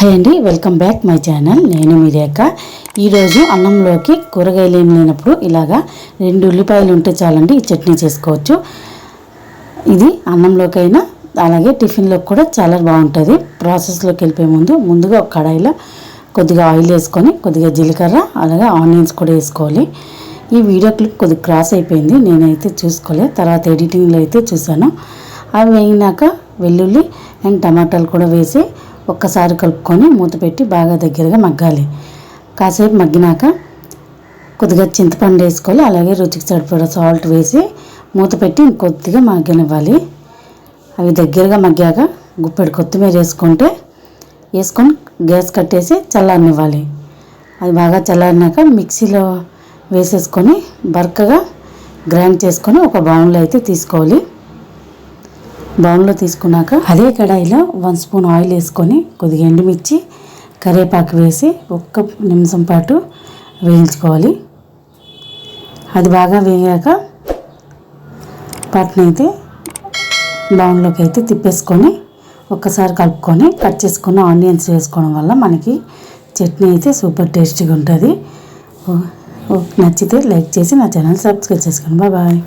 Hi అండి welcome back my channel. నేను మీ రేఖ. ఈరోజు అన్నంలోకి కూరగాయలు ఏం లేనప్పుడు ఇలాగా రెండు ఉల్లిపాయలు ఉంటే చాలండి ఈ చట్నీ చేసుకోవచ్చు. ఇది అన్నంలోకైనా అలాగే టిఫిన్లోకి కూడా చాలా బాగుంటుంది. ప్రాసెస్లోకి వెళ్ళిపోయే ముందు ముందుగా ఒక కడాయిలో కొద్దిగా ఆయిల్ వేసుకొని కొద్దిగా జీలకర్ర అలాగే ఆనియన్స్ కూడా వేసుకోవాలి. ఈ వీడియో క్లిప్ కొద్దిగా క్రాస్ అయిపోయింది నేనైతే చూసుకోలేదు తర్వాత ఎడిటింగ్లో అయితే చూశాను. అవి వేయినాక వెల్లుల్లి అండ్ టమాటాలు కూడా వేసి ఒక్కసారి కలుపుకొని మూత పెట్టి బాగా దగ్గరగా మగ్గాలి. కాసేపు మగ్గినాక కొద్దిగా చింతపండు వేసుకోవాలి. అలాగే రుచికి సరిపడా సాల్ట్ వేసి మూత పెట్టి ఇంకొద్దిగా మగ్గనివ్వాలి. అవి దగ్గరగా మగ్గాక గుప్పెడు కొత్తిమీర వేసుకుంటే వేసుకొని గ్యాస్ కట్టేసి చల్లారనివ్వాలి. అది బాగా చల్లారినాక మిక్సీలో వేసేసుకొని బరకగా గ్రైండ్ చేసుకొని ఒక బౌన్లో అయితే తీసుకోవాలి. బౌన్లో తీసుకున్నాక అదే కడాయిలో వన్ స్పూన్ ఆయిల్ వేసుకొని కొద్దిగా ఎండుమిర్చి కరివేపాకు వేసి ఒక్క నిమిషం పాటు వేయించుకోవాలి. అది బాగా వేగాక పట్నైతే బౌన్లోకి అయితే తిప్పేసుకొని ఒక్కసారి కలుపుకొని కట్ చేసుకున్న ఆనియన్స్ వేసుకోవడం వల్ల మనకి చట్నీ అయితే సూపర్ టేస్టీగా ఉంటుంది. నచ్చితే లైక్ చేసి నా ఛానల్ సబ్స్క్రైబ్ చేసుకోండి. బాయ్.